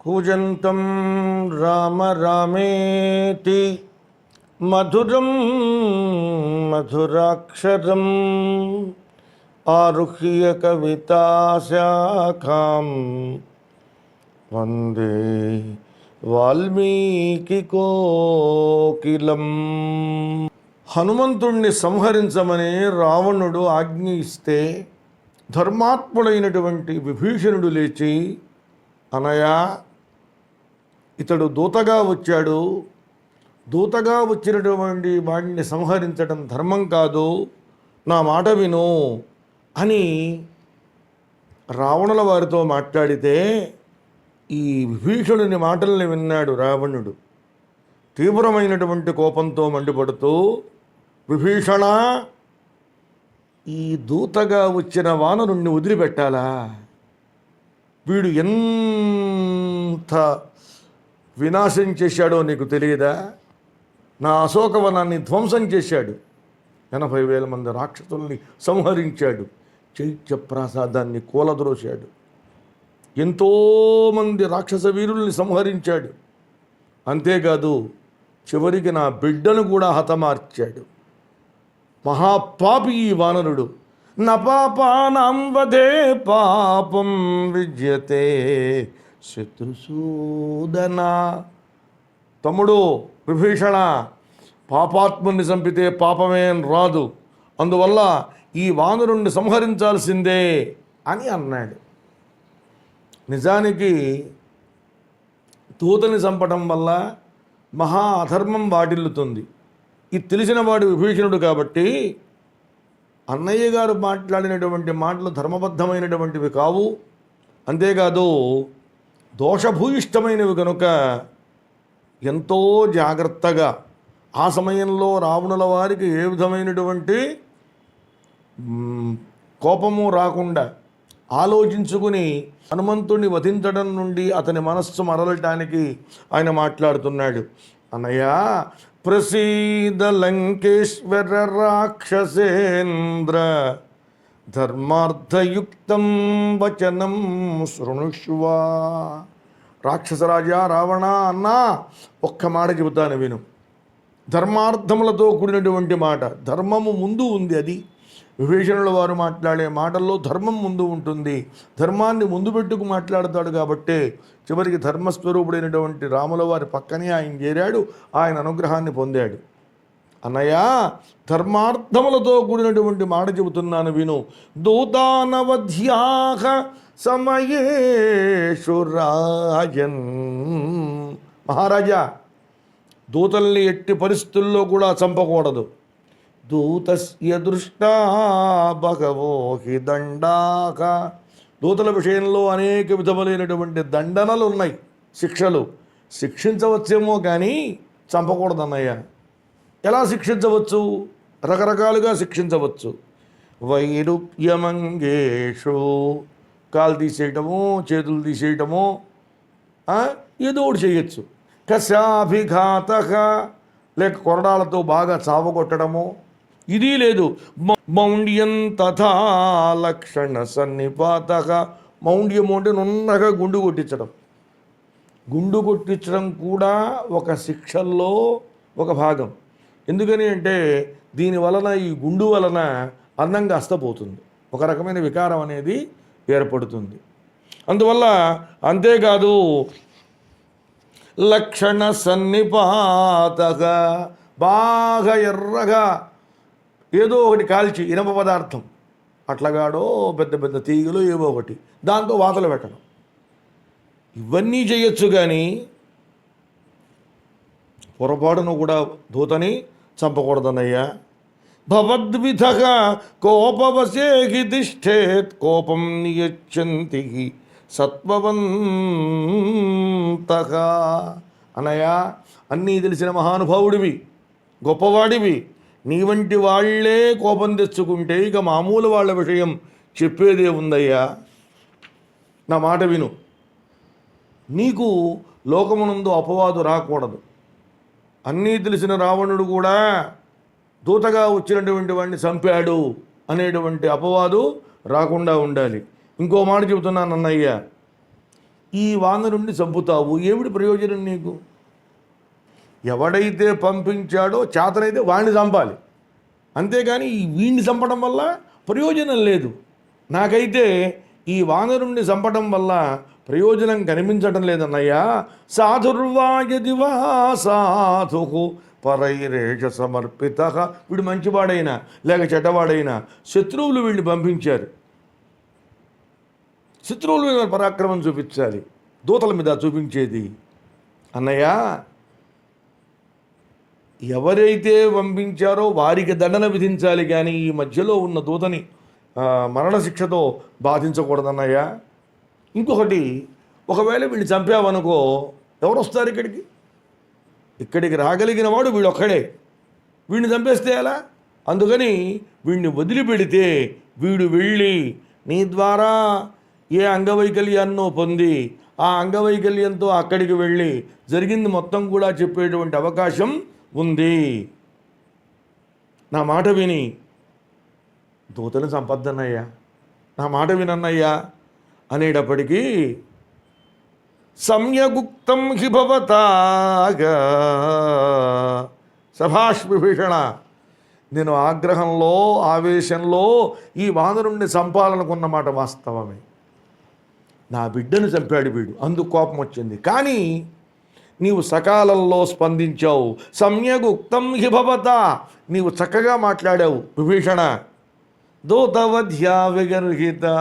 కూజంతం రామ రామేతి మధురం మధురాక్షరం ఆరుహ్య కవితాశాఖాం వందే వాల్మీకి కోకిలం. హనుమంతుణ్ణి సంహరించమని రావణుడు ఆజ్ఞ ఇస్తే ధర్మాత్ముడైనటువంటి విభీషణుడు లేచి అనయా ఇతడు దూతగా వచ్చాడు. దూతగా వచ్చినటువంటి వాడిని సంహరించడం ధర్మం కాదు. నా మాట విను అని రావణుల వారితో మాట్లాడితే ఈ విభీషణుని మాటల్ని విన్నాడు రావణుడు. తీవ్రమైనటువంటి కోపంతో మండిపడుతూ విభీషణ ఈ దూతగా వచ్చిన వానరుణ్ణి వదిలిపెట్టాలా? వీడు ఎంత వినాశం చేశాడో నీకు తెలియదా? నా అశోకవనాన్ని ధ్వంసం చేశాడు. ఎనభై వేల మంది రాక్షసుల్ని సంహరించాడు. చైత్య ప్రాసాదాన్ని కూలద్రోశాడు ఎంతోమంది రాక్షస వీరుల్ని సంహరించాడు. అంతేకాదు చివరికి నా బిడ్డను కూడా హతమార్చాడు. మహాపాపి ఈ వానరుడు. నపాపానాం వదే పాపం విద్యతే శత్రుసూదన తమ్ముడు విభీషణ పాపాత్ముని చంపితే పాపమే రాదు. అందువల్ల ఈ వానరుణ్ణి సంహరించాల్సిందే అని అన్నాడు. నిజానికి తూతని చంపడం వల్ల మహా అధర్మం వాటిల్లుతుంది ఇది తెలిసిన వాడు విభీషణుడు కాబట్టి అన్నయ్య గారు మాట్లాడినటువంటి మాటలు ధర్మబద్ధమైనటువంటివి కావు. అంతేకాదు దోషభూయిష్టమైనవి కనుక ఎంతో జాగ్రత్తగా ఆ సమయంలో రావణుల వారికి ఏ విధమైనటువంటి కోపము రాకుండా ఆలోచించుకుని హనుమంతుడిని వధించడం నుండి అతని మనస్సు మరలటానికి ఆయన మాట్లాడుతున్నాడు. అన్నయ్య ప్రసీద లంకేశ్వర రాక్షసేంద్ర ధర్మార్థయుక్తం వచనం శృణుష్వా. రాక్షసరాజా రావణ అన్నా ఒక్క మాట చెబుతాను విను ధర్మార్థములతో కూడినటువంటి మాట ధర్మము ముందు ఉంది అది. విభీషణుల వారు మాట్లాడే మాటల్లో ధర్మం ముందు ఉంటుంది. ధర్మాన్ని ముందు పెట్టుకు మాట్లాడతాడు కాబట్టే చివరికి ధర్మస్వరూపుడైనటువంటి రాముల వారి పక్కనే ఆయన చేరాడు ఆయన అనుగ్రహాన్ని పొందాడు. అన్నయ్యా ధర్మార్థములతో కూడినటువంటి మాట చెబుతున్నాను విను. దూతానవధ్యాహ సమయేషురాజన్ మహారాజా దూతల్ని ఎట్టి పరిస్థితుల్లో కూడా చంపకూడదు. దూతస్య దృష్టా భగవోహి దండాక. దూతల విషయంలో అనేక విధములైనటువంటి దండనలు ఉన్నాయి శిక్షలు. శిక్షించవచ్చేమో కానీ చంపకూడదన్నయ్యా. ఎలా శిక్షించవచ్చు? రకరకాలుగా శిక్షించవచ్చు. వైరుప్యమంగేషు. కాలు తీసేయటము చేతులు తీసేయటము ఏదో ఒకటి చేయొచ్చు. కశాభిఘాత. లేక కొరడాలతో బాగా చావగొట్టడము. ఇది లేదు. మౌండ్యం తథా లక్షణ సన్నిపాతక మౌండ్యము అంటే నున్నగా గుండు కొట్టించడం. గుండు కొట్టించడం కూడా ఒక శిక్షల్లో ఒక భాగం. ఎందుకని అంటే దీని వలన ఈ గుండు వలన అందంగా అస్తపోతుంది. ఒక రకమైన వికారం అనేది ఏర్పడుతుంది. అందువల్ల అంతేకాదు లక్షణ సన్నిపాతగా బాగా ఎర్రగా ఏదో ఒకటి కాల్చి ఇనప పదార్థం అట్లగాడో పెద్ద పెద్ద తీగలు ఏవో ఒకటి దాంతో వాతలు పెట్టడం. ఇవన్నీ చేయొచ్చు కానీ పొరపాటును కూడా దూతని చంపకూడదనయ్యా భవద్విధ కోపవశేహి తిష్టేత్ కోపం నియచ్చంతి సత్వవంత. అనయా అన్నీ తెలిసిన మహానుభావుడివి గొప్పవాడివి. నీ వంటి వాళ్ళే కోపం తెచ్చుకుంటే ఇక మామూలు వాళ్ళ విషయం చెప్పేదే ఉందయ్యా. నా మాట విను. నీకు లోకమునందు అపవాదు రాకూడదు. అన్నీ తెలిసిన రావణుడు కూడా దూతగా వచ్చినటువంటి వాడిని చంపాడు అనేటువంటి అపవాదు రాకుండా ఉండాలి. ఇంకో మాట చెబుతున్నాను అన్నయ్య ఈ వానరుణ్ణి చంపుతావు ఏమిటి ప్రయోజనం నీకు? ఎవడైతే పంపించాడో చేతనైతే వాడిని చంపాలి. అంతేగాని ఈ వీడిని చంపడం వల్ల ప్రయోజనం లేదు. నాకైతే ఈ వానరుణ్ణి చంపడం వల్ల ప్రయోజనం కనిపించటం లేదన్నయ్యా. సాధుర్వాయది వా సాధు పరైరేష సమర్పిత. వీడు మంచివాడైనా లేక చెడ్డవాడైనా శత్రువులు వీడిని పంపించారు. శత్రువుల మీద పరాక్రమం చూపించాలి. దూతల మీద చూపించేది. అన్నయ్య ఎవరైతే పంపించారో వారికి దండన విధించాలి కానీ ఈ మధ్యలో ఉన్న దూతని మరణశిక్షతో బాధించకూడదన్నయ్యా. ఇంకొకటి ఒకవేళ వీళ్ళు చంపావనుకో ఎవరు వస్తారు ఇక్కడికి? ఇక్కడికి రాగలిగిన వాడు వీడు ఒక్కడే. వీడిని చంపేస్తే ఎలా? అందుకని వీడిని వదిలిపెడితే వీడు వెళ్ళి నీ ద్వారా ఏ అంగవైకల్యాన్నో పొంది ఆ అంగవైకల్యంతో అక్కడికి వెళ్ళి జరిగింది మొత్తం కూడా చెప్పేటువంటి అవకాశం ఉంది. నా మాట విని దూతను సంపద్దన్నయ్యా నా మాట వినన్నయ్యా. అనేటప్పటికీ సమ్యగుప్తం హి భవతాగా. సభాష్ విభీషణ నేను ఆగ్రహంలో ఆవేశంలో ఈ వానరుణ్ణి చంపాలనుకున్నమాట వాస్తవమే. నా బిడ్డను చంపాడు వీడు అందుకు కోపం వచ్చింది. కానీ నీవు సకాలంలో స్పందించావు సమ్యగుక్తం హిభవత నీవు చక్కగా మాట్లాడావు విభీషణ. దూతవధ్యా విగర్హితాగా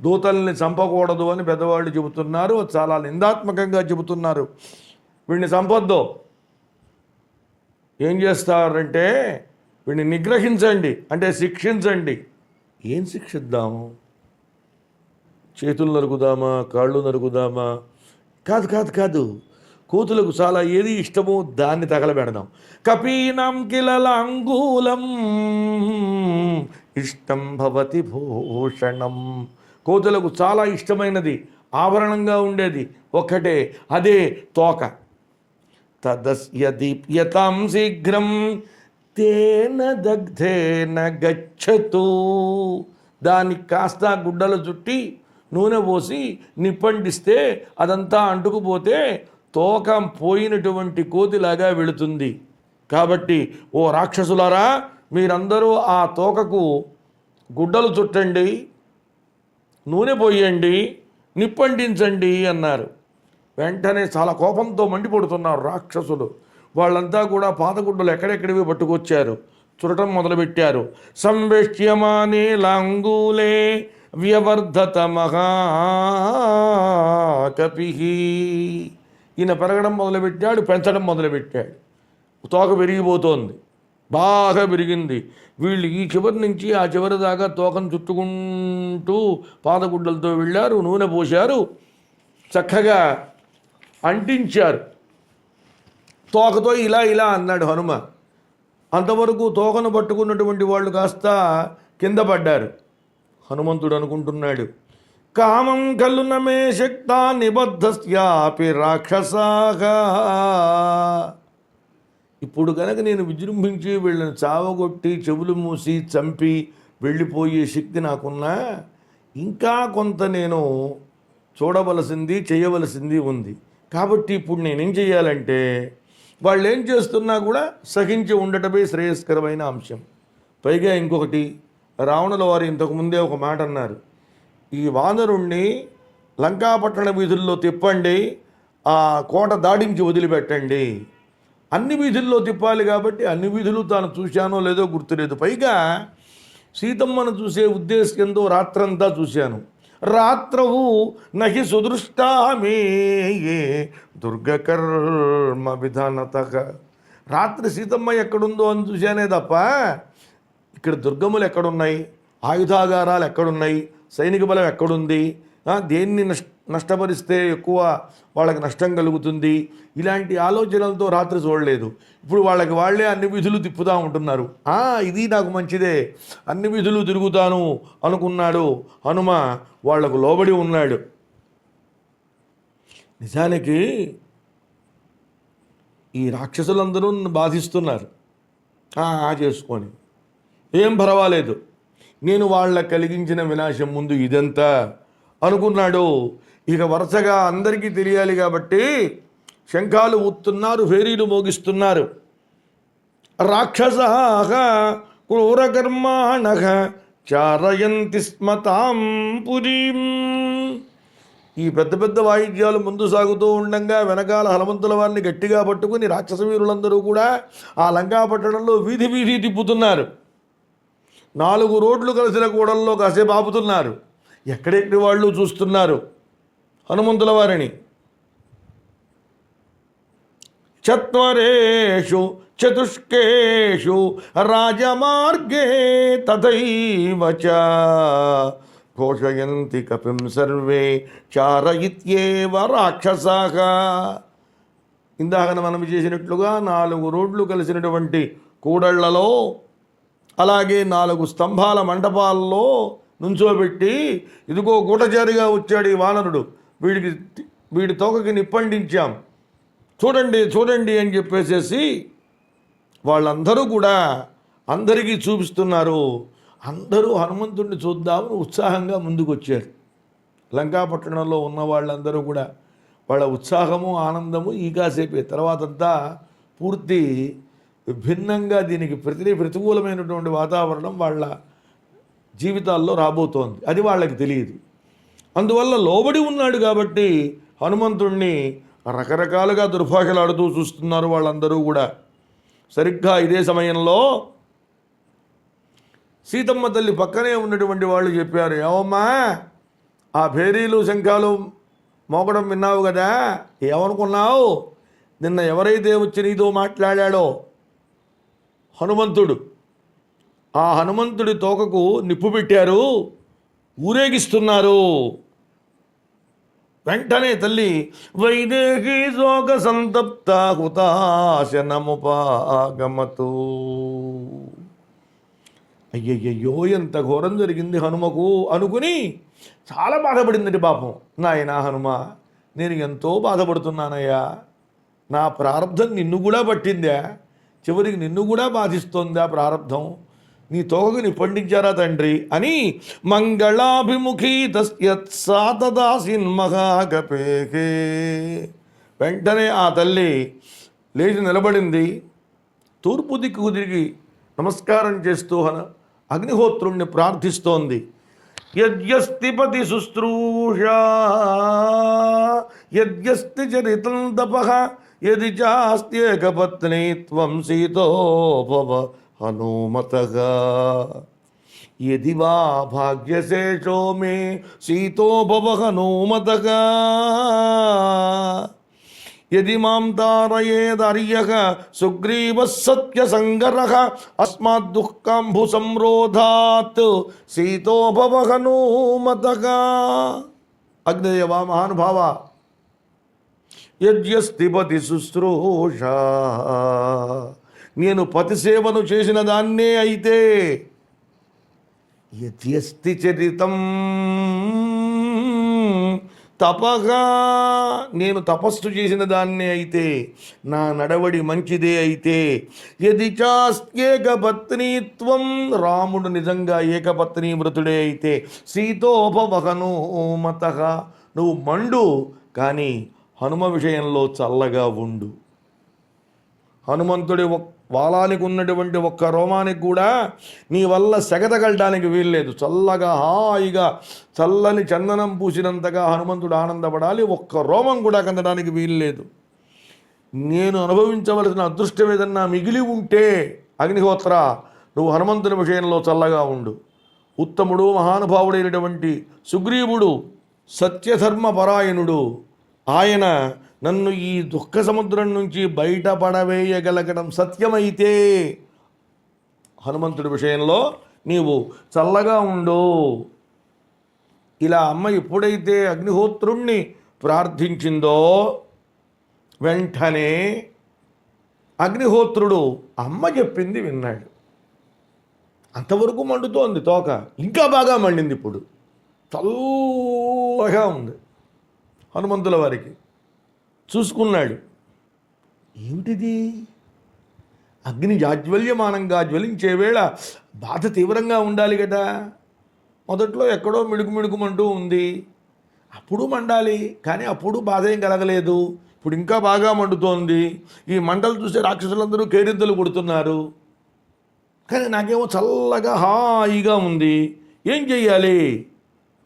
దూతల్ని చంపకూడదు అని పెద్దవాళ్ళు చెబుతున్నారు. చాలా నిందాత్మకంగా చెబుతున్నారు. వీడిని చంపొద్దు. ఏం చేస్తారంటే వీడిని నిగ్రహించండి. అంటే శిక్షించండి. ఏం శిక్షిద్దాము? చేతులు నరుకుదామా? కాళ్ళు నరుకుదామా? కాదు కాదు కాదు. కూతులకు చాలా ఏది ఇష్టమో దాన్ని తగలబెడదాం. కపీనం కిలల అంగూలం ఇష్టం భవతి భూషణం. కోతులకు చాలా ఇష్టమైనది ఆభరణంగా ఉండేది ఒక్కటే అదే తోక. తదస్య దీప్యతాం శీఘ్రం తేన దగ్ధేన గచ్చతు. దానికి కాస్త గుడ్డలు చుట్టి నూనె పోసి నిప్పండిస్తే అదంతా అంటుకుపోతే తోక పోయినటువంటి కోతిలాగా వెళుతుంది. కాబట్టి ఓ రాక్షసులారా మీరందరూ ఆ తోకకు గుడ్డలు చుట్టండి నూనె పోయండి నిప్పండించండి అన్నారు. వెంటనే చాలా కోపంతో మండిపడుతున్నారు రాక్షసులు. వాళ్ళంతా కూడా పాతగుడ్డలు ఎక్కడెక్కడివి పట్టుకొచ్చారు. చురటం మొదలుపెట్టారు. సంవేష్యమానే లాంగూలే వ్యవర్ధత మహాకపి ఈయన పెరగడం మొదలుపెట్టాడు పెంచడం మొదలుపెట్టాడు. తోక పెరిగిపోతోంది బాగా పెరిగింది వీళ్ళు ఈ చివరి నుంచి ఆ చివరి దాకా తోకను చుట్టుకుంటూ పాదగుడ్డలతో వెళ్ళారు నూనె పోశారు చక్కగా అంటించారు. తోకతో ఇలా ఇలా అన్నాడు హనుమ. అంతవరకు తోకను పట్టుకున్నటువంటి వాళ్ళు కాస్త కింద పడ్డారు. హనుమంతుడు అనుకుంటున్నాడు కామం కల్లు నమే శక్త నిబద్ధస్యాపి రాక్షసాగా ఇప్పుడు కనుక నేను విజృంభించి వీళ్ళని చావగొట్టి చెవులు మూసి చంపి వెళ్ళిపోయే శక్తి నాకున్నా ఇంకా కొంత నేను చూడవలసింది చేయవలసింది ఉంది. కాబట్టి ఇప్పుడు నేనేం చేయాలంటే వాళ్ళు ఏం చేస్తున్నా కూడా సహించి ఉండటమే శ్రేయస్కరమైన అంశం. పైగా ఇంకొకటి రావణుల వారు ఇంతకుముందే ఒక మాట అన్నారు. ఈ వానరుణ్ణి లంకాపట్టణ వీధుల్లో తిప్పండి ఆ కోట దాడించి వదిలిపెట్టండి. అన్ని వీధుల్లో తిప్పాలి కాబట్టి అన్ని వీధులు తాను చూశానో లేదో గుర్తులేదు. పైగా సీతమ్మను చూసే ఉద్దేశంతో రాత్రంతా చూశాను. రాత్రవు నహి సుదృష్టామే దుర్గకర్మ విధానత. రాత్రి సీతమ్మ ఎక్కడుందో అని చూశానే తప్ప ఇక్కడ దుర్గములు ఎక్కడున్నాయి? ఆయుధాగారాలు ఎక్కడున్నాయి? సైనిక బలం ఎక్కడుంది? దేన్ని నష్టపరిస్తే ఎక్కువ వాళ్ళకి నష్టం కలుగుతుంది? ఇలాంటి ఆలోచనలతో రాత్రి చూడలేదు. ఇప్పుడు వాళ్ళకి వాళ్ళే అన్ని విధులు తిప్పుతూ ఉంటున్నారు. ఇది నాకు మంచిదే. అన్ని విధులు తిరుగుతాను అనుకున్నాడు హనుమ. వాళ్ళకు లోబడి ఉన్నాడు. నిజానికి ఈ రాక్షసులందరూ బాధిస్తున్నారు. ఆ చేసుకొని. ఏం పర్వాలేదు. నేను వాళ్ళ కలిగించిన వినాశం ముందు ఇదంతా అనుకున్నాడు. ఇక వరుసగా అందరికీ తెలియాలి కాబట్టి శంఖాలు ఊత్తున్నారు ఫేరీలు మోగిస్తున్నారు. రాక్షస క్రూరకర్మాణ చారయంతి స్మతాం పురీం. ఈ పెద్ద పెద్ద వాయిద్యాలు ముందు సాగుతూ ఉండగా వెనకాల హనుమంతుల వారిని గట్టిగా పట్టుకుని రాక్షస వీరులందరూ కూడా ఆ లంకా పట్టణంలో వీధి వీధి తిప్పుతున్నారు. నాలుగు రోడ్లు కలిసిన కూడల్లో కాసేపు ఆపుతున్నారు. ఎక్కడెక్కడి వాళ్ళు చూస్తున్నారు? హనుమంతుల వారిని. చత్వరేషు చతుష్కేషు రాజమార్గే తథైవచ ఘోషయంతి కపిం సర్వే చారయిత్యేవ రాక్షసాక ఇందాక మనం చేసినట్లుగా నాలుగు రోడ్లు కలిసినటువంటి కూడళ్ళలో అలాగే నాలుగు స్తంభాల మంటపాల్లో నుంచోబెట్టి ఇదిగో గూటచారిగా వచ్చాడు ఈ వానరుడు. వీడికి వీడి తోకకి నిప్పండించాం. చూడండి చూడండి అని చెప్పేసేసి వాళ్ళందరూ కూడా అందరికీ చూపిస్తున్నారు. అందరూ హనుమంతుడిని చూద్దామని ఉత్సాహంగా ముందుకు వచ్చారు లంకాపట్టణంలో ఉన్న వాళ్ళందరూ కూడా వాళ్ళ ఉత్సాహము ఆనందము ఈ కాసేపే. తర్వాతంతా పూర్తి భిన్నంగా దీనికి ప్రతి ప్రతికూలమైనటువంటి వాతావరణం వాళ్ళ జీవితాల్లో రాబోతోంది. అది వాళ్ళకి తెలియదు. అందువల్ల లోబడి ఉన్నాడు కాబట్టి హనుమంతుణ్ణి రకరకాలుగా దుర్భాషలాడుతూ చూస్తున్నారు వాళ్ళందరూ కూడా. సరిగ్గా ఇదే సమయంలో సీతమ్మ తల్లి పక్కనే ఉన్నటువంటి వాళ్ళు చెప్పారు ఏమమ్మా ఆ భేరీలు శంఖాలు మోగడం విన్నావు కదా? ఏమనుకున్నావు? నిన్న ఎవరైతే వచ్చి నీతో మాట్లాడాడో హనుమంతుడు. ఆ హనుమంతుడి తోకకు నిప్పు పెట్టారు. ఊరేగిస్తున్నారు. వెంటనే తల్లి వైదేహి శోక సంతప్త హుతాశనముపాగమతు అయ్యయ్యో ఎంత ఘోరం జరిగింది హనుమకు అనుకుని చాలా బాధపడిందండి పాపం. నాయనా హనుమ నేను ఎంతో బాధపడుతున్నానయ్యా. నా ప్రారంధం నిన్ను కూడా పట్టిందా? చివరికి నిన్ను కూడా బాధిస్తోందా ప్రారంధం నీ తోకని పండించారా తండ్రి? అని మంగళాభిముఖీ తస్యత్సాతదాసిన్ మహాగపేకే. వెంటనే ఆ తల్లి లేచి నిలబడింది. తూర్పు దిక్కు తిరిగి నమస్కారం చేస్తూ అగ్నిహోత్రుణ్ణి ప్రార్థిస్తోంది. యద్యస్తి పతి శుశ్రూష యద్యస్తి చరితం తపః यदि चास्त्येकपत्नी त्वं सीतोपव यदि वा भाग्यशेषो मे सीतो भव हनुमतः। यदि सुग्रीव सत्य संगर अस्मा अस्माद्दुःखाम्भुसंरोधात् सीतो भव हनुमत। अग्निदेव महानुभावा। యజ్ఞస్తిపతి శుశ్రూష నేను పతి సేవను చేసిన దాన్నే అయితే యద్యస్తి చరితం. తపగా నేను తపస్సు చేసిన దాన్నే అయితే నా నడవడి మంచిదే అయితే. యది చాస్కేకపత్నిత్వం రాముడు నిజంగా ఏకపత్ని మృతుడే అయితే. సీతోపవహను మత. నువ్వు మండు కానీ హనుమ విషయంలో చల్లగా ఉండు. హనుమంతుడి ఒక్ వాలానికి ఉన్నటువంటి ఒక్క రోమానికి కూడా నీ వల్ల సెగతగలటానికి వీల్లేదు. చల్లగా హాయిగా చల్లని చందనం పూసినంతగా హనుమంతుడు ఆనందపడాలి. ఒక్క రోమం కూడా కందడానికి వీల్లేదు. నేను అనుభవించవలసిన అదృష్టం ఏదన్నా మిగిలి ఉంటే అగ్నిహోత్ర నువ్వు హనుమంతుని విషయంలో చల్లగా ఉండు. ఉత్తముడు మహానుభావుడైనటువంటి సుగ్రీవుడు సత్యధర్మ పరాయణుడు ఆయన నన్ను ఈ దుఃఖ సముద్రం నుంచి బయటపడవేయగలగడం సత్యమైతే. హనుమంతుడి విషయంలో నీవు చల్లగా ఉండు. ఇలా అమ్మ ఎప్పుడైతే అగ్నిహోత్రుణ్ణి ప్రార్థించిందో వెంటనే అగ్నిహోత్రుడు అమ్మ చెప్పింది విన్నాడు. అంతవరకు మండుతోంది తోక. ఇంకా బాగా మండింది ఇప్పుడు. చల్లగా ఉంది. హనుమంతుల వారికి. చూసుకున్నాడు. ఏమిటిది? అగ్ని జాజ్వల్యమానంగా జ్వలించే వేళ బాధ తీవ్రంగా ఉండాలి కదా మొదట్లో ఎక్కడో మిడుకు మిడుకుమంటూ ఉంది. అప్పుడు మండాలి కానీ అప్పుడు బాధ ఏం కలగలేదు. ఇప్పుడు ఇంకా బాగా మండుతోంది. ఈ మంటలు చూసే రాక్షసులందరూ కేరింతలు కొడుతున్నారు. కానీ నాకేమో చల్లగా హాయిగా ఉంది. ఏం చెయ్యాలి?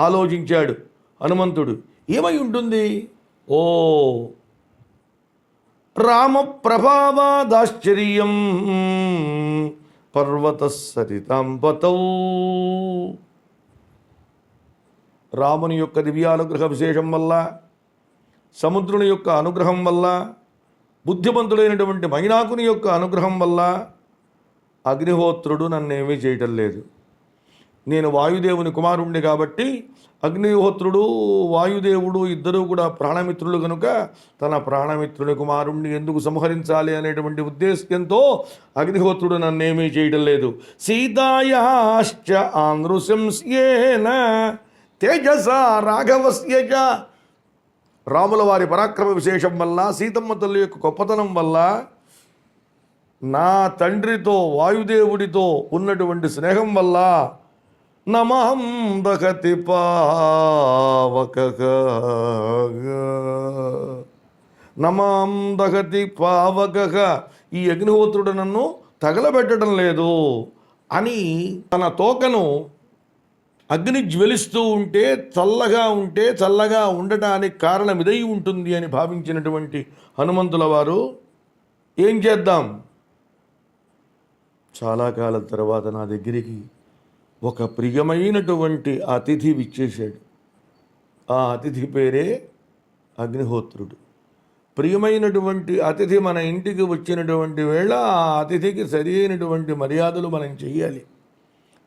ఆలోచించాడు హనుమంతుడు. ఏమై ఉంటుంది? ఓ. రామ ప్రభావాదాశ్చర్యం పర్వత సరితాంపతౌ రాముని యొక్క దివ్యానుగ్రహ విశేషం వల్ల సముద్రుని యొక్క అనుగ్రహం వల్ల బుద్ధిమంతుడైనటువంటి మైనాకుని యొక్క అనుగ్రహం వల్ల అగ్నిహోత్రుడు నన్నేమీ చేయటం లేదు. నేను వాయుదేవుని కుమారుణ్ణి కాబట్టి అగ్నిహోత్రుడు వాయుదేవుడు ఇద్దరూ కూడా ప్రాణమిత్రులు కనుక తన ప్రాణమిత్రుని కుమారుణ్ణి ఎందుకు సంహరించాలి అనేటువంటి ఉద్దేశ్యంతో అగ్నిహోత్రుడు నన్నేమీ చేయడం లేదు. సీతాయాశ్చ ఆంధ్రుశంస్యేన తేజస రాఘవస్యజ. రాముల వారి పరాక్రమ విశేషం వల్ల సీతమ్మ తల్లి యొక్క గొప్పతనం వల్ల నా తండ్రితో వాయుదేవుడితో ఉన్నటువంటి స్నేహం వల్ల నమహం దహతి పావక నమహం దహతి పావక. ఈ అగ్నిహోత్రుడు నన్ను తగలబెట్టడం లేదు అని తన తోకను అగ్ని జ్వలిస్తూ ఉంటే చల్లగా ఉంటే చల్లగా ఉండటానికి కారణం ఇదై ఉంటుంది అని భావించినటువంటి హనుమంతుల వారు ఏం చేద్దాం? చాలా కాలం తర్వాత నా దగ్గరికి ఒక ప్రియమైనటువంటి అతిథి విచ్చేశాడు. ఆ అతిథి పేరే అగ్నిహోత్రుడు. ప్రియమైనటువంటి అతిథి మన ఇంటికి వచ్చినటువంటి వేళ ఆ అతిథికి సరి అయినటువంటి మర్యాదలు మనం చెయ్యాలి.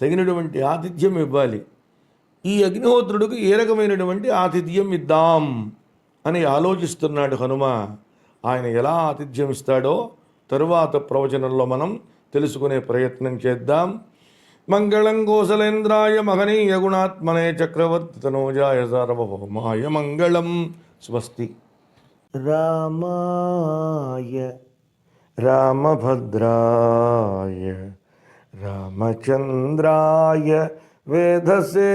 తగినటువంటి ఆతిథ్యం ఇవ్వాలి. ఈ అగ్నిహోత్రుడికి ఏ రకమైనటువంటి ఆతిథ్యం ఇద్దాం అని ఆలోచిస్తున్నాడు హనుమ. ఆయన ఎలా ఆతిథ్యం ఇస్తాడో తరువాత ప్రవచనంలో మనం తెలుసుకునే ప్రయత్నం చేద్దాం. மங்களங்கோசலேந்திராய மகனீய குணாத்மனே சக்கரவர்த்தி தனோஜாய சார்வபௌமாய மங்களம். ஸ்வஸ்தி. ராமாய ராமபத்ராய ராமச்சந்திராய வேதசே.